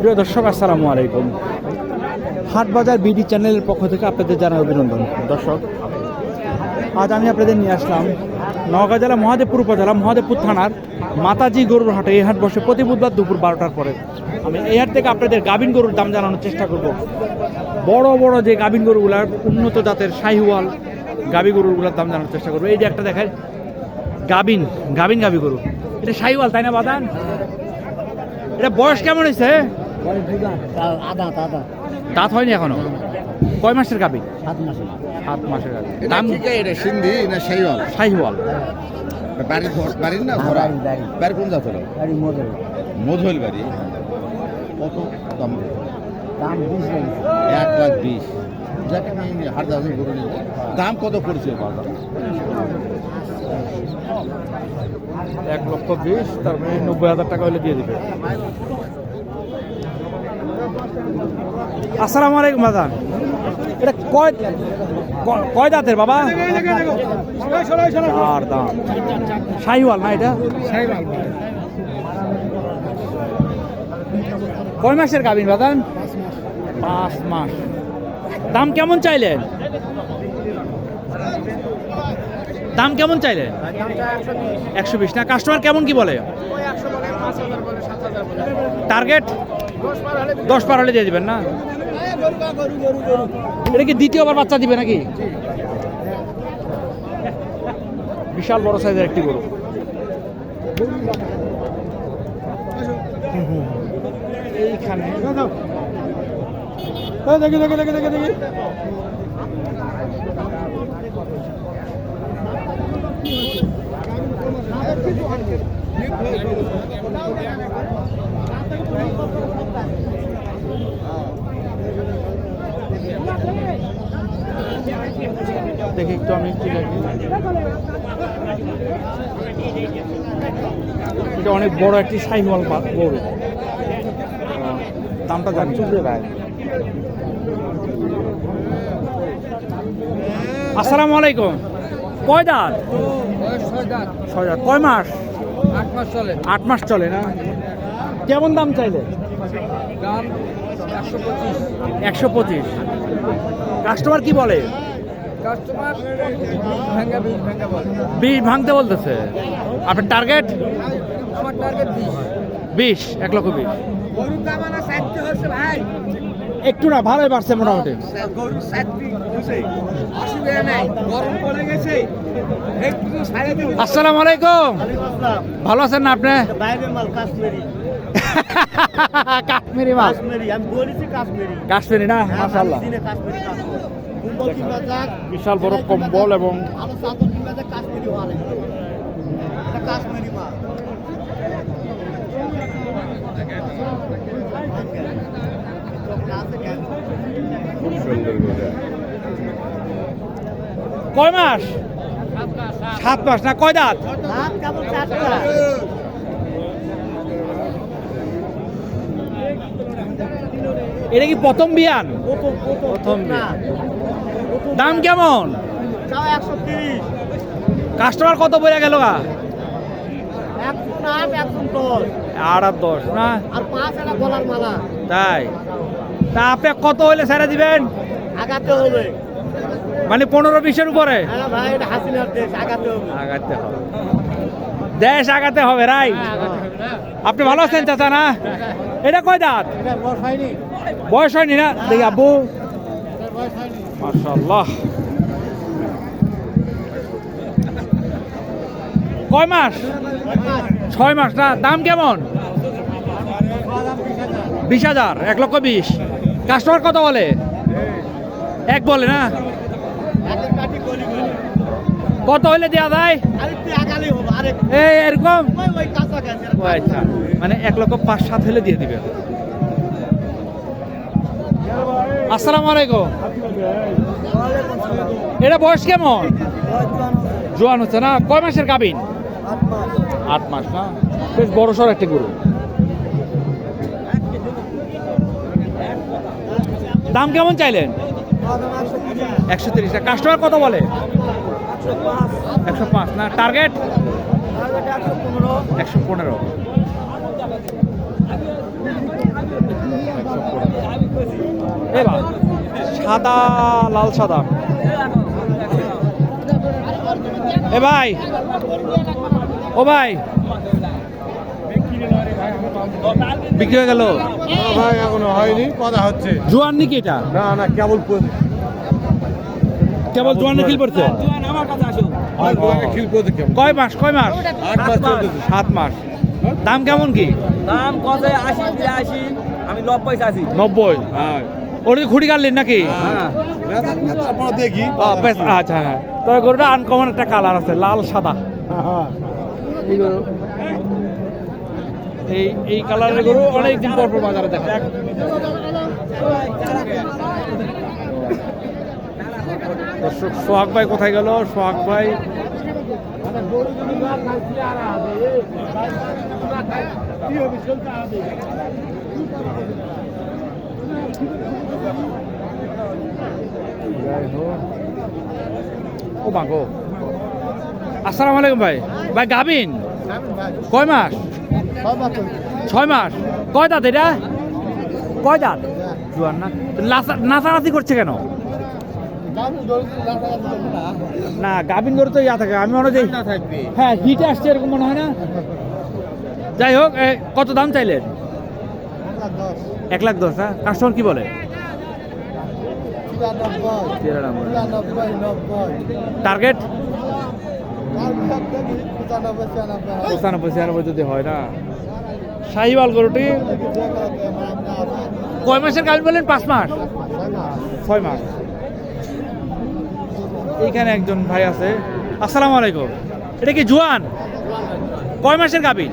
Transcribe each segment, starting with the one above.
প্রিয় দর্শক, আসসালামু আলাইকুম। হাটবাজার বিডি চ্যানেলের পক্ষ থেকে আপনাদের জানাই অভিনন্দন। দর্শক, আজ আমি আপনাদের নিয়ে আসলাম নওগাঁ জেলা মহাদেবপুর উপজেলা মহাদেবপুর থানার মাতাজি গরুর হাটে। এই হাট বসে প্রতি বুধবার দুপুর বারোটার পরে। আমি এই হাট থেকে আপনাদের গাভিন গরুর দাম জানানোর চেষ্টা করব। বড় বড় যে গাভিন গরুগুলার উন্নত জাতের শাহিওয়াল গাভি গরুগুলোর দাম জানানোর চেষ্টা করব। এই যে একটা দেখায় গাবিন গাবিন গাভি গরু। এটা শাহিওয়াল তাই না বাদান? এটা বয়স কেমন হয়েছে? দাঁত হয়নি এখনও? কয় মাসের গাবি? সাত মাসে সাত মাসের গাবি। দাম? এটা সিন্ধি না শাহিওয়াল শাহিওয়াল বাড়ির বাড়ির না ঘোরা। বাড়ি কোন জাতের? গাড়ি মধুল বাড়ি? কত দাম? দাম বিশ এক লাখ বিশ। যাকে আমি হাট দাম করে নিব দাম কত পড়ছে? বাবা এক লক্ষ বিশ তার মানে নব্বই হাজার টাকা হলে দিয়ে দিবে। আসসালামু আলাইকুম বাজান। এটা কয় কয় দাঁতের বাবা? চার দাঁত। শাহিওয়াল না এটা? কয় মাসের গাবিন বাদান পাঁচ মাস। দাম কেমন চাইলেন? দাম কেমন চাইলেন? একশো বিশ। না কাস্টমার কেমন কি বলে? টার্গেট দশ পার হলে দিয়ে দিবেন না? এটা কি দ্বিতীয়বার বাচ্চা দিবে নাকি? বিশাল বড় সাইজের একটি গরু। এইখানে দেখি দেখি দেখি দেখি দেখি। দেখি একটু আমি একটু দেখি এটা অনেক বড় একটি সাইহল গরু। দামটা জানি আসসালামু আলাইকুম। কয় দাঁত? ছয় দাঁত। কয় মাস? আট মাস চলে আট মাস চলে না? কেমন দাম চাইলে? দাম একশো পঁচিশ। কাস্টমার কি বলে? বিশ ভাঙতে বলতেছে। আপনার টার্গেট বিশ। এক লক্ষ বিশ। একটু না, ভালোই বাড়ছে মোটামুটি। আসসালামু আলাইকুম। ভালো আছেন না আপনি? কাশ্মীরি কাশ্মীরি না যাক বিশাল বড় কম্বল এবং কাশ্মীরি কয় মাস? সাত মাস না কয় দাঁত? এটা কি প্রথম বিয়ান? প্রথম দাম কেমন? চাও একশো তিরিশ কাস্টমার কত বলে গেল গা? আট আর দশ না? আর পাঁচ গলার মালা। তাই? তা আপনি কত হইলে ছেড়ে দিবেন? আগাতে হবে মানে পনেরো বিশের উপরে? হ্যাঁ আগাতে হবে। দেশ আগাতে হবে রাই আপনি ভালো আছেন চাচা না? এটা কয় দাঁত? বয়স হয়নি। না? দেখি আব্বু। কয় মাস? ছয় মাস। না দাম কেমন? বিশ হাজার এক লক্ষ বিশ। কাস্টমার কত বলে? এক বলে না? কত হইলে দেওয়া যায়? এরকম? আচ্ছা মানে এক লক্ষ পাঁচ সাত হলে দিয়ে দিবে। আসসালামু আলাইকুম। এটা বয়স কেমন? জোয়ান হচ্ছে না? কয় মাসের গাবিন আট মাস। না? বেশ বড় সড় একটা গরু। দাম কেমন চাইলেন? একশো তিরিশ। কাস্টমার কত বলে? একশো পাঁচ। না, টার্গেট? একশো পনেরো। সাদা, লাল সাদা। এ ভাই, ও ভাই বিক্রি হয়ে গেল? ভাই এখনও হয়নি কথা হচ্ছে। জোয়ান নাকি এটা? না না কেবল কেবল জোয়ানে খিল পড়ছে কয় মাস কয় মাস? সাত মাস। দাম কেমন কি? দাম কত আশি বিরাশি আমি নব্বই আছি নব্বই? হ্যাঁ। ওটা খুঁড়ি কাটলেন নাকি? তারপর দেখি। আচ্ছা হ্যাঁ। তবে গরুটা আনকমন একটা কালার আছে লাল সাদা। এই এই কালারের গরু অনেকদিন পর পর বাজারে দেখা যায়। দর্শক সোহাগ ভাই কোথায় গেল? সোহাগ ভাই। ও মাগো আসসালামু আলাইকুম ভাই। ভাই গাবিন কয় মাস? ছয় মাস। কয় দাঁত এটা? কয় দাঁত? জুয়ান না নাচানাচি করছে কেন? না গাভিন গরু তো ইয়া থাকে। আমি মনে হয় হ্যাঁ হিটে আসছে এরকম মনে হয় না? যাই হোক কত দাম চাইলেন? এক লাখ দশ হ্যাঁ? কাস্টমার কি বলে? টার্গেট? পঁচানব্বই ছিয়ানব্বই যদি হয় না? শাহিওয়াল গরুটি কয় মাসের গাবিন বললেন পাঁচ মাস? ছয় মাস। এইখানে একজন ভাই আছে। আসসালামু আলাইকুম। এটা কি জুয়ান? কয় মাসের গাবিন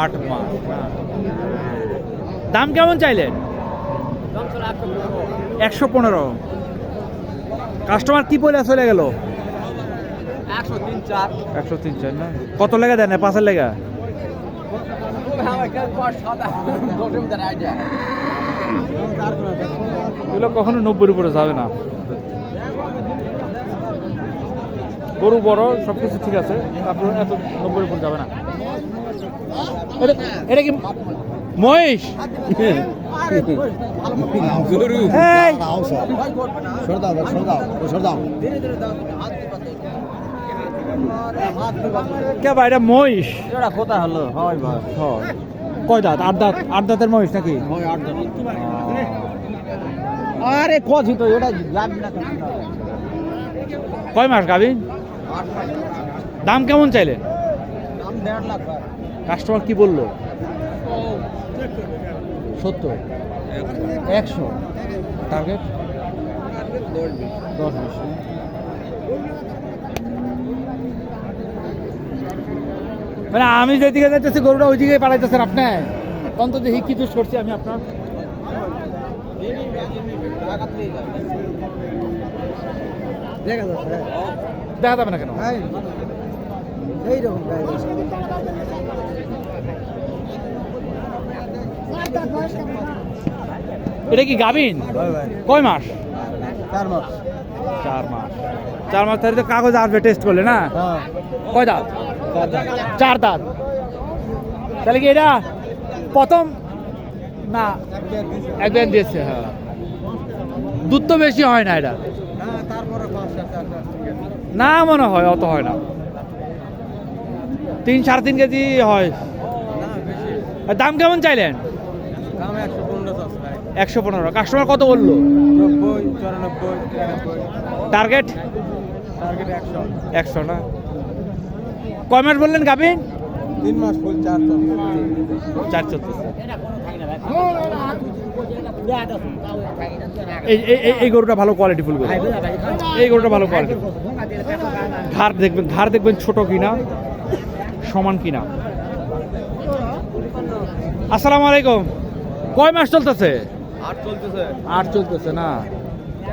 আট মাস। দাম কেমন চাইলেন? একশো পনেরো। কাস্টমার কি বলে চলে গেল। একশো তিন চার। না? কত লেগে দেন পাঁচের লেগা? এগুলো কখনো নব্বইয়ের উপরে যাবে না। গরু বড় সব কিছু ঠিক আছে। তারপর এত নব্বইয়ের উপরে যাবে না। এটা- এটা কি মহিষ? গরু সরদাও সরদাও সরদাও কে ভাই এটা মহিষ? এটা কোথায় হলো হয় ভাই হয়। কয় দাঁত? আট দাঁত? আট দাঁতের মহিষ নাকি? আরে কছি তো এটা কয় মাস গাবিন দাম কেমন চাইলে? দাম দেড় লাখ কাস্টমার কি বলল? সত্তর। একশো। টার্গেট? দশ বিশ। মানে আমি যেদিকে যাইতেছি গরুটা ওই দিকে পালাইতেছেন আপনি? তখন তো দেখি কি দোষ করছি আমি আপনার? দেখা যাবে না কেন? এইরকম এটা কি গাবিন কয় মাস? চার মাস। চার মাস। চার মাস তাহলে তো কাগজ আসবে টেস্ট করলে না? হ্যাঁ। কয় দাঁত? চার দাঁত। তাহলে কি এটা প্রথম? না। একবার দিয়েছে হ্যাঁ। দুধ তো বেশি হয় না এটা। না মনে হয় অত হয় না। তিন সাড়ে তিন কেজি হয়। দাম কেমন চাইলেন? একশো পনেরো। কাস্টমার কত বলল? টার্গেট একশো না? কয় মাস বললেন গাবিন তিন মাস ফুল চার চার চলতেছে এই এই- এই- এই গরুটা ভালো কোয়ালিটি ফুল গরু এই গরুটা ভালো কোয়ালিটি ঘাড় দেখবেন ঘাড় দেখবেন ছোট কিনা সমান কিনা। আসসালামু আলাইকুম। কয় মাস চলতেছে? আট চলতেছে। আট চলতেছে না?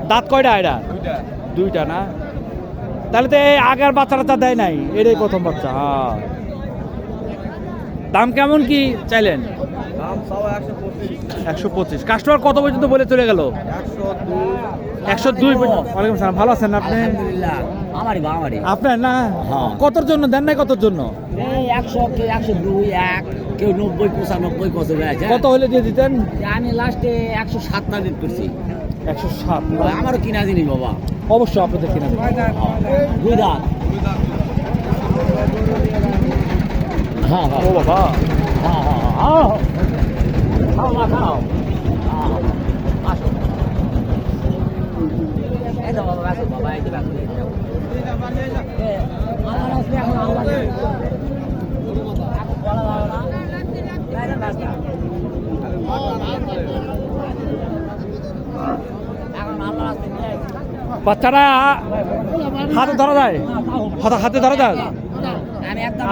দাঁত কয়টা এটা দুইটা। দুইটা না? তাহলে তো আগের বাচ্চাটা তা দেয় নাই। এটাই প্রথম বাচ্চা হ্যাঁ। দাম কেমন কি চাইলেন? একশো পঁচিশ। কাস্টমার কত পর্যন্ত বলে চলে গেল? একশো দুই। ওয়ালাইকুম সালাম। ভালো আছেন আপনি? আমারই বা আমারই। আপনার না? হ্যাঁ। কতর জন্য? দেন নাই কতর জন্য? একশো কেউ একশো দুই এক। কেউ নব্বই পঁচানব্বই কত কত হলে দিয়ে দিতেন? আমি লাস্টে একশো সাত তারিখ করছি একশো সাত। আমারও কিনা জিনিস বাবা। অবশ্যই আপনাদের কিনা। দুই দাঁত হ্যাঁ হ্যাঁ। ও বাবা। হ্যাঁ হ্যাঁ হ্যাঁ। খাও মা খাও। হ্যাঁ, আসো। এই বাবা আসো বাবা এই তো ব্যাগ নিয়ে যাও। এ, আমার আসলে এখন আল্লাহ নেই। এখন বলা যাবে না। তাই না, ব্যস্ত? এখন আল্লাহ আসলে নিয়ে আইছি। বাচ্চারা হাতে ধরা যায় হাতে হাতে ধরা যায়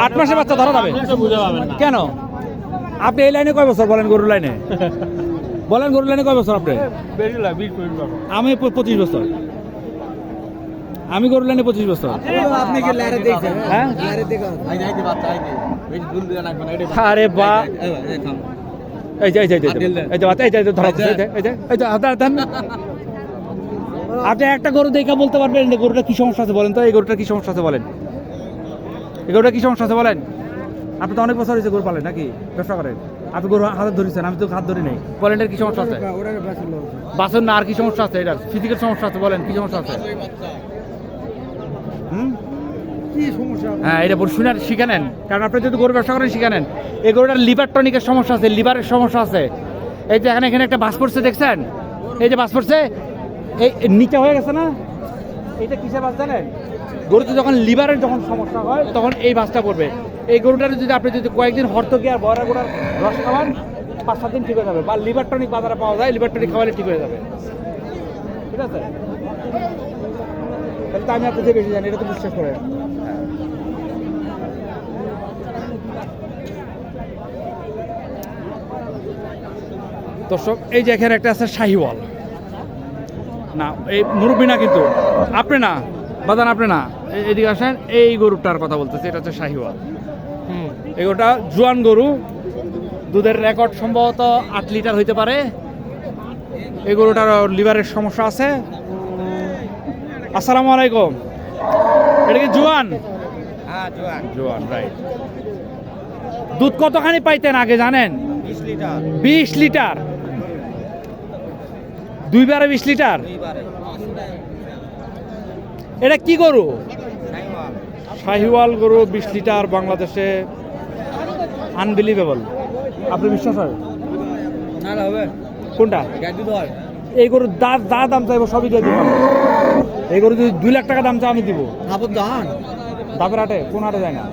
আট মাসের বাচ্চা ধরা যাবে কেন আপনি এই লাইনে কয় বছর বলেন গরুর লাইনে বলেন গরুর লাইনে কয় বছর আপনি আমি পঁচিশ বছর আমি গরুর লাইনে পঁচিশ বছর আপনি কি লারে দেখছেন হ্যাঁ আরে বা এই যে এই যে এই যে, এই যে এই যে এই যে ধরা এই যে এই যে এই যে হাতে হাতে আপনি একটা গরু দেখে বলতে পারবেন গরুটা কি সমস্যা আছে বলেন তো? এই গরুটার কি সমস্যা আছে বলেন। এই গরুটা কি সমস্যা আছে বলেন? আপনি তো অনেক বছর হয়েছে গরু পালেন নাকি? ব্যবসা করেন। আপনি গরু হাতে ধরেছেন, আমি তো হাত ধরি নাই। বলেন কি সমস্যা আছে? বাসন না, আর কি সমস্যা আছে এটার? ফিজিক্যাল সমস্যা আছে বলেন, কি সমস্যা আছে? হ্যাঁ এটা বল শুনে শিখে নেন। কারণ আপনি যদি গরু ব্যবসা করেন, শিখে নেন। এই গরুটার লিভার টনিকের সমস্যা আছে, লিভারের সমস্যা আছে। এই যে এখানে এখানে একটা বাস পড়ছে, দেখছেন? এই যে বাস পড়ছে এই নিচে হয়ে গেছে না? এইটা কিসের বাস জানেন? গরুতে যখন লিভারের যখন সমস্যা হয়, তখন এই বাসটা পড়বে। এই গরুটার যদি আপনি যদি কয়েকদিন হর্তকি আর বয়রা গোড়ার রস খাওয়ান, পাঁচ সাত দিন ঠিক হয়ে যাবে। বা লিভার টনিক বাজারে পাওয়া যায়, লিভার টনিক খাওয়ালে ঠিক হয়ে যাবে। ঠিক আছে? তাহলে তো আমি আপনাদের বেশি জানি এটা তো বিশ্বাস করে দর্শক, এই যে এখানে একটা আছে শাহিওয়াল। না এই মুরব্বী না কিন্তু। আপনি না বাদান আপনি না এদিকে আসেন এই গরুটার কথা বলতেছে এটা হচ্ছে শাহিওয়াল। এই গরুটা জোয়ান গরু দুধের রেকর্ড সম্ভবত আট লিটার হইতে পারে। এই গরুটার লিভারের সমস্যা আছে। আসসালামু আলাইকুম। এটা কি জোয়ান? হ্যাঁ জোয়ান। জোয়ান রাইট দুধ কতখানি পাইতেন আগে জানেন? বিশ লিটার। দুইবারে বিশ লিটার? এটা কি গরু? শাহিওয়াল। গরু বিশ লিটার বাংলাদেশে আনবিলিভেবল আপনি বিশ্বাস হয়? কোনটা? এই গরুর যা যা দাম চাইব সবই দিয়ে দিব। এই গরু যদি দুই লাখ টাকা দাম চাই আমি দিব। ধাপের হাটে? কোন হাটে যায় না?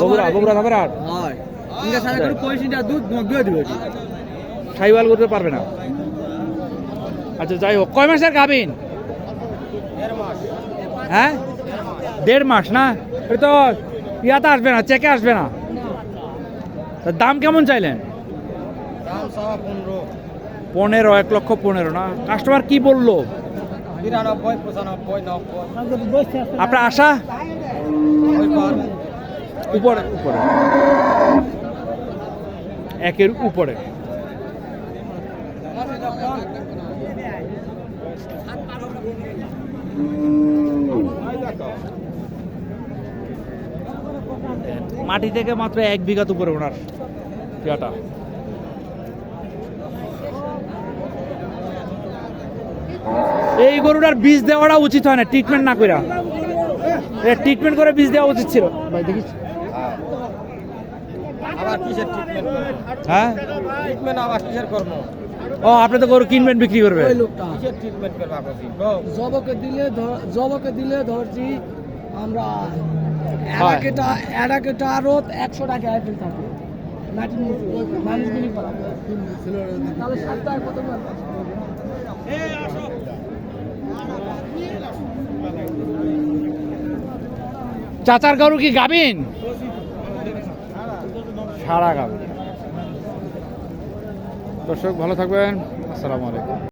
বগুড়া বগুড়া ধাপের হাট? শাহিওয়াল করতে পারবে না। আচ্ছা যাই হোক। কয় মাসের গাবিন হ্যাঁ? দেড় মাস না? এটা তো ইয়াতে আসবে না চেকে আসবে না। দাম কেমন চাইলেন? পনেরো। এক লক্ষ পনেরো না? কাস্টমার কি বলল? আপনার আশা? উপরে উপরে। একের উপরে। মাটি থেকে মাত্র এক বিঘাত উপরে ওনার ইয়াটা এই গরুটার বীজ দেওয়াটা উচিত হয় না ট্রিটমেন্ট না করে ট্রিটমেন্ট করে বীজ দেওয়া উচিত ছিল। ভাই দেখিস। আবার কিসের ট্রিটমেন্ট হ্যাঁ? ট্রিটমেন্ট আবার কিসের করব ও আপনি তো গরু কিনবেন বিক্রি করবেন। কিসের ট্রিটমেন্ট করব আপনি? জবকে দিলে জবকে দিলে ধরছি আমরা এটাকেটা এটাকেটা আরও একশো টাকা অ্যাপেল থাকে। মাটির নিচে মানুষগুলি করা। তাহলে ষাট কত চাচার গরু কি গাবিন সারা গাবিন দর্শক ভালো থাকবেন। আসসালামু আলাইকুম।